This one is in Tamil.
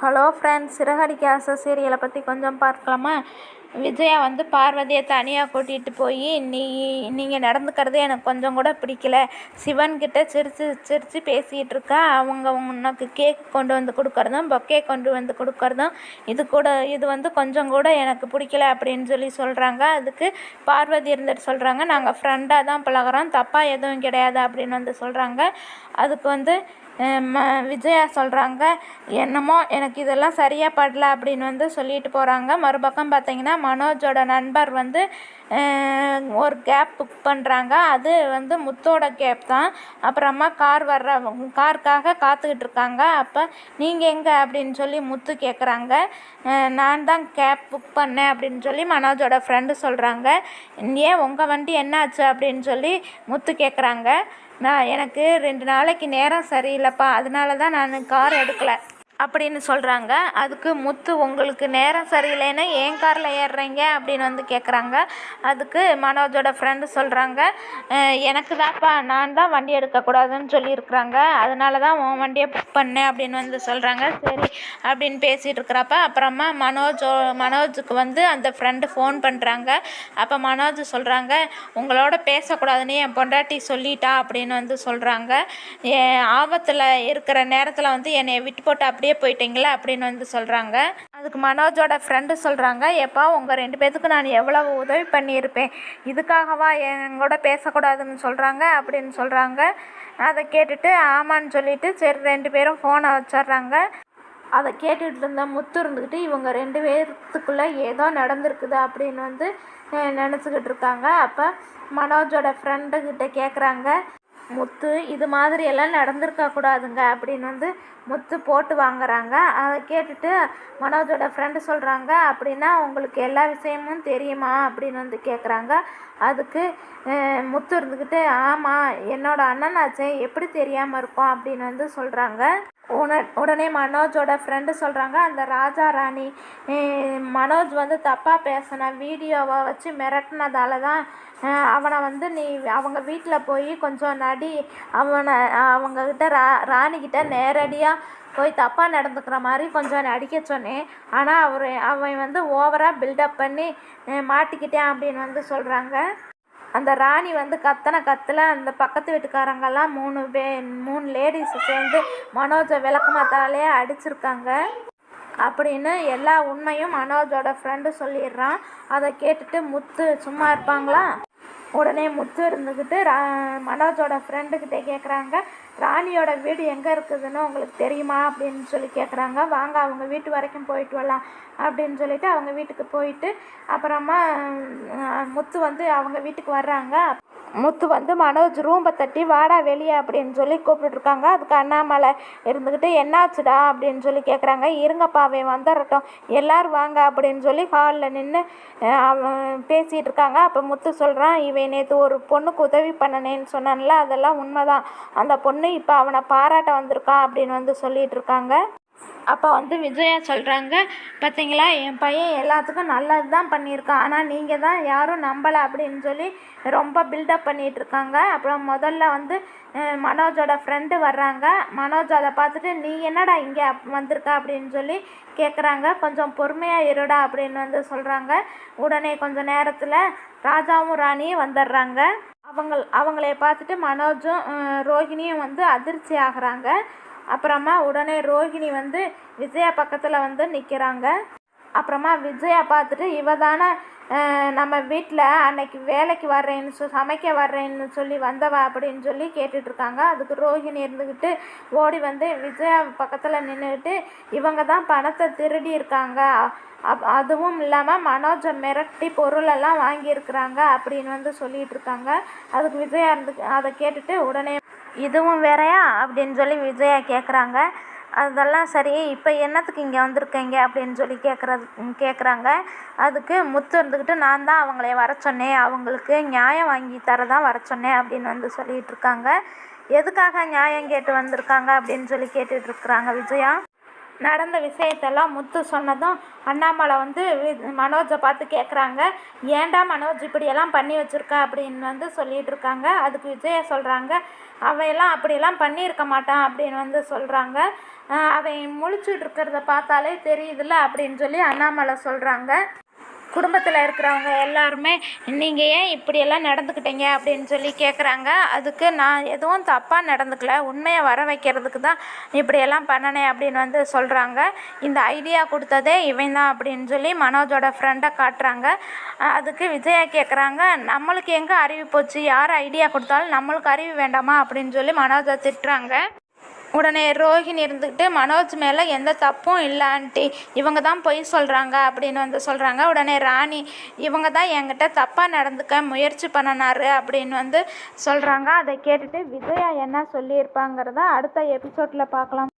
ஹலோ ஃப்ரெண்ட்ஸ் சிறகடிக்க ஆசை சீரியலை பற்றி கொஞ்சம் பார்க்கலாமா? விஜயா வந்து பார்வதியை தனியாக கூட்டிகிட்டு போய் நீ நீங்கள் நடந்துக்கிறது எனக்கு கொஞ்சம் கூட பிடிக்கல. சிவன்கிட்ட சிரித்து சிரித்து பேசிகிட்டு இருக்கா. அவங்க உனக்கு கேக் கொண்டு வந்து கொடுக்கறதும் பொக்கே கொண்டு வந்து கொடுக்கறதும் இது கூட இது வந்து கொஞ்சம் கூட எனக்கு பிடிக்கல அப்படின்னு சொல்லி சொல்கிறாங்க அதுக்கு பார்வதி இருந்துட்டு சொல்கிறாங்க நாங்கள் ஃப்ரெண்டாக தான் பழகுறோம். தப்பாக எதுவும் கிடையாது அப்படின்னு வந்து சொல்கிறாங்க அதுக்கு வந்து விஜயா சொல்கிறாங்க என்னமோ எனக்கு இதெல்லாம் சரியாக படல அப்படின்னு வந்து சொல்லிட்டு போகிறாங்க மறுபக்கம் பார்த்தீங்கன்னா மனோஜோட நண்பர் வந்து ஒரு கேப் புக் பண்ணுறாங்க அது வந்து முத்தோட கேப் தான். அப்புறமா கார் வர்ற காருக்காக காத்துக்கிட்டு இருக்காங்க. அப்போ நீங்கள் எங்கே? அப்படின்னு சொல்லி முத்து கேட்குறாங்க நான் தான் கேப் புக் பண்ணேன் அப்படின்னு சொல்லி மனோஜோட ஃப்ரெண்டு சொல்கிறாங்க ஏன் உங்கள் வண்டி என்னாச்சு? அப்படின்னு சொல்லி முத்து கேட்குறாங்க நான் எனக்கு ரெண்டு நாளைக்கு நேரம் சரியில்லை. இல்லைப்பா அதனால தான் நான் கார் எடுக்கலை. அப்படின்னு சொல்கிறாங்க அதுக்கு முத்து உங்களுக்கு நேரம் சரியில்லைன்னு ஏன் காரில் ஏறுறீங்க? அப்படின்னு வந்து கேட்குறாங்க அதுக்கு மனோஜோட ஃப்ரெண்டு சொல்கிறாங்க எனக்கு தான்ப்பா நான் தான் வண்டி எடுக்கக்கூடாதுன்னு சொல்லியிருக்கிறாங்க. அதனால தான் உன் வண்டியை புக் பண்ணேன் அப்படின்னு வந்து சொல்கிறாங்க சரி அப்படின்னு பேசிகிட்டு இருக்கிறப்ப அப்புறமா மனோஜோ மனோஜுக்கு வந்து அந்த ஃப்ரெண்டு ஃபோன் பண்ணுறாங்க அப்போ மனோஜ் சொல்கிறாங்க உங்களோட பேசக்கூடாதுன்னு என் பொண்டாட்டி சொல்லிட்டா அப்படின்னு வந்து சொல்கிறாங்க ஆபத்தில் இருக்கிற நேரத்தில் வந்து என்னை விட்டு போட்டு அப்படி அப்படியே போயிட்டீங்களா அப்படின்னு வந்து சொல்கிறாங்க அதுக்கு மனோஜோட ஃப்ரெண்டு சொல்கிறாங்க எப்பா உங்கள் ரெண்டு பேத்துக்கு நான் எவ்வளவு உதவி பண்ணியிருப்பேன்? இதுக்காகவா எங்கூட பேசக்கூடாதுன்னு சொல்கிறாங்க அப்படின்னு சொல்கிறாங்க அதை கேட்டுட்டு ஆமான்னு சொல்லிட்டு சரி ரெண்டு பேரும் ஃபோனை வச்சிட்றாங்க. அதை கேட்டுட்டு இருந்த முத்து இருந்துக்கிட்டு இவங்க ரெண்டு பேர்த்துக்குள்ளே ஏதோ நடந்திருக்குது அப்படின்னு வந்து நினச்சிக்கிட்டு இருக்காங்க. அப்போ மனோஜோட ஃப்ரெண்டுக்கிட்ட கேட்குறாங்க முத்து இது மாதிரி எல்லாம் நடந்திருக்க கூடாதுங்க அப்படின்னு வந்து முத்து போட்டு வாங்குறாங்க. அதை கேட்டுட்டு மனோஜோட ஃப்ரெண்டு சொல்கிறாங்க அப்படின்னா உங்களுக்கு எல்லா விஷயமும் தெரியுமா? அப்படின்னு வந்து கேட்குறாங்க அதுக்கு முத்து இருந்துக்கிட்டு ஆமாம் என்னோடய அண்ணனாச்சே எப்படி தெரியாமல் இருக்கும்? அப்படின்னு வந்து சொல்கிறாங்க உன உடனே மனோஜோட ஃப்ரெண்டு சொல்கிறாங்க அந்த ராஜா ராணி மனோஜ் வந்து தப்பாக பேசின வீடியோவை வச்சு மிரட்டினதால தான் அவனை வந்து நீ அவங்க வீட்டில் போய் கொஞ்சம் நடி அவனை அவங்கக்கிட்ட ரா ராணிக்கிட்ட நேரடியாக போய் தப்பாக நடந்துக்கிற மாதிரி கொஞ்சம் நடிக்க சொன்னேன். ஆனால் அவர் அவன் வந்து ஓவராக பில்டப் பண்ணி மாட்டிக்கிட்டேன் அப்படின்னு வந்து சொல்கிறாங்க அந்த ராணி வந்து கத்தனை கத்தில் அந்த பக்கத்து வீட்டுக்காரங்கெல்லாம் மூணு பே மூணு லேடிஸ் சேர்ந்து மனோஜை விளக்குமாத்தாலே அடிச்சிருக்காங்க. அப்படின்னு எல்லா உண்மையும் மனோஜோட ஃப்ரெண்டு சொல்லிடுறான். அதை கேட்டுட்டு முத்து சும்மா இருப்பாங்களா? உடனே முத்து இருந்துக்கிட்டு ரா மனோஜோட ஃப்ரெண்டுக்கிட்ட கேட்குறாங்க ராணியோட வீடு எங்கே இருக்குதுன்னு உங்களுக்கு தெரியுமா அப்படின்னு சொல்லி கேட்குறாங்க வாங்க அவங்க வீட்டு வரைக்கும் போயிட்டு வரலாம் அப்படின்னு சொல்லிட்டு அவங்க வீட்டுக்கு போயிட்டு அப்புறமா முத்து வந்து அவங்க வீட்டுக்கு வர்றாங்க. முத்து வந்து மனோஜ் ரூம்பை தட்டி வாடா வெளியே அப்படின்னு சொல்லி கூப்பிட்டுருக்காங்க அதுக்கு அண்ணாமலை இருந்துக்கிட்டு என்னாச்சுடா? அப்படின்னு சொல்லி கேட்குறாங்க இருங்கப்பா அவன் வந்துடட்டும் எல்லோரும் வாங்க அப்படின்னு சொல்லி ஹாலில் நின்று பேசிகிட்டு இருக்காங்க அப்போ முத்து சொல்கிறான் இவன் நேற்று ஒரு பொண்ணுக்கு உதவி பண்ணனேன்னு சொன்னான்ல அதெல்லாம் உண்மைதான். அந்த பொண்ணு இப்போ அவனை பாராட்ட வந்திருக்கான் அப்படின்னு வந்து சொல்லிகிட்டு இருக்காங்க அப்போ வந்து விஜயா சொல்கிறாங்க பார்த்தீங்களா என் பையன் எல்லாத்துக்கும் நல்லது தான் பண்ணியிருக்கான். ஆனால் நீங்கள் தான் யாரும் நம்பலை அப்படின்னு சொல்லி ரொம்ப பில்டப் பண்ணிகிட்ருக்காங்க அப்புறம் முதல்ல வந்து மனோஜோட ஃப்ரெண்டு வர்றாங்க. மனோஜ் அதை பார்த்துட்டு நீ என்னடா இங்கே வந்திருக்க? அப்படின்னு சொல்லி கேட்குறாங்க கொஞ்சம் பொறுமையாக இருடா அப்படின்னு வந்து சொல்கிறாங்க உடனே கொஞ்சம் நேரத்தில் ராஜாவும் ராணியும் வந்துடுறாங்க. அவங்க அவங்கள பார்த்துட்டு மனோஜும் ரோஹிணியும் வந்து அதிர்ச்சி ஆகிறாங்க. அப்புறமா உடனே ரோஹிணி வந்து விஜயா பக்கத்தில் வந்து நிற்கிறாங்க அப்புறமா விஜயா பார்த்துட்டு இவ தானே நம்ம வீட்டில் அன்னைக்கு வேலைக்கு வர்றேன்னு சொ சமைக்க வர்றேன்னு சொல்லி வந்தவா? அப்படின்னு சொல்லி கேட்டுட்ருக்காங்க அதுக்கு ரோஹிணி இருந்துக்கிட்டு ஓடி வந்து விஜயா பக்கத்தில் நின்றுக்கிட்டு இவங்க தான் பணத்தை திருடி இருக்காங்க. அப் அதுவும் இல்லாமல் மனோஜை மிரட்டி பொருளெல்லாம் வாங்கியிருக்கிறாங்க அப்படின்னு வந்து சொல்லிகிட்டு இருக்காங்க. அதுக்கு விஜயா இருந்து அதை கேட்டுட்டு உடனே இதுவும் வேறையா? அப்படின்னு சொல்லி விஜயா கேட்குறாங்க அதெல்லாம் சரி இப்போ என்னத்துக்கு இங்கே வந்திருக்கீங்க? அப்படின்னு சொல்லி கேட்குறது கேட்குறாங்க அதுக்கு முத்து இருந்துக்கிட்டு நான் தான் அவங்கள வர சொன்னேன். அவங்களுக்கு நியாயம் வாங்கி தர தான் வர சொன்னேன் அப்படின்னு வந்து சொல்லிகிட்டு இருக்காங்க. எதுக்காக நியாயம் கேட்டு வந்திருக்காங்க அப்படின்னு சொல்லி கேட்டுட்ருக்குறாங்க விஜயா? நடந்த விஷயத்தெல்லாம் முத்து சொன்னதும் அண்ணாமலை வந்து வி- மனோஜை பார்த்து கேட்குறாங்க ஏன்டா மனோஜ் இப்படியெல்லாம் பண்ணி வச்சிருக்க? அப்படின்னு வந்து சொல்லிகிட்டு இருக்காங்க. அதுக்கு விஜய சொல்கிறாங்க அவையெல்லாம் அப்படியெல்லாம் பண்ணியிருக்க மாட்டான் அப்படின்னு வந்து சொல்கிறாங்க அவன் முழிச்சுட்டு இருக்கிறத பார்த்தாலே தெரியுதுல்ல அப்படின்னு சொல்லி அண்ணாமலை சொல்கிறாங்க குடும்பத்தில் இருக்கிறவங்க எல்லாருமே நீங்கள் ஏன் இப்படியெல்லாம் நடந்துக்கிட்டீங்க? அப்படின்னு சொல்லி கேட்குறாங்க அதுக்கு நான் எதுவும் தப்பாக நடந்துக்கல. உண்மையை வர வைக்கிறதுக்கு தான் இப்படியெல்லாம் பண்ணினேன் அப்படின்னு வந்து சொல்கிறாங்க இந்த ஐடியா கொடுத்ததே இவன் தான் அப்படின்னு சொல்லி மனோஜோட ஃப்ரெண்டை காட்டுறாங்க. அதுக்கு விஜயா கேட்குறாங்க நம்மளுக்கு எங்கே அறிவு போச்சு? யார் ஐடியா கொடுத்தாலும் நம்மளுக்கு அறிவு வேண்டாமா? அப்படின்னு சொல்லி மனோஜை திட்டுறாங்க. உடனே ரோஹிணி இருந்துக்கிட்டு மனோஜ் மேலே எந்த தப்பும் இல்லை ஆண்டி. இவங்க தான் பொய் சொல்கிறாங்க அப்படின்னு வந்து சொல்கிறாங்க உடனே ராணி இவங்க தான் என்கிட்ட தப்பாக நடந்துக்க முயற்சி பண்ணினாரு அப்படின்னு வந்து சொல்கிறாங்க அதை கேட்டுட்டு விஜயா என்ன சொல்லியிருப்பாங்கிறத அடுத்த எபிசோடில் பார்க்கலாம்.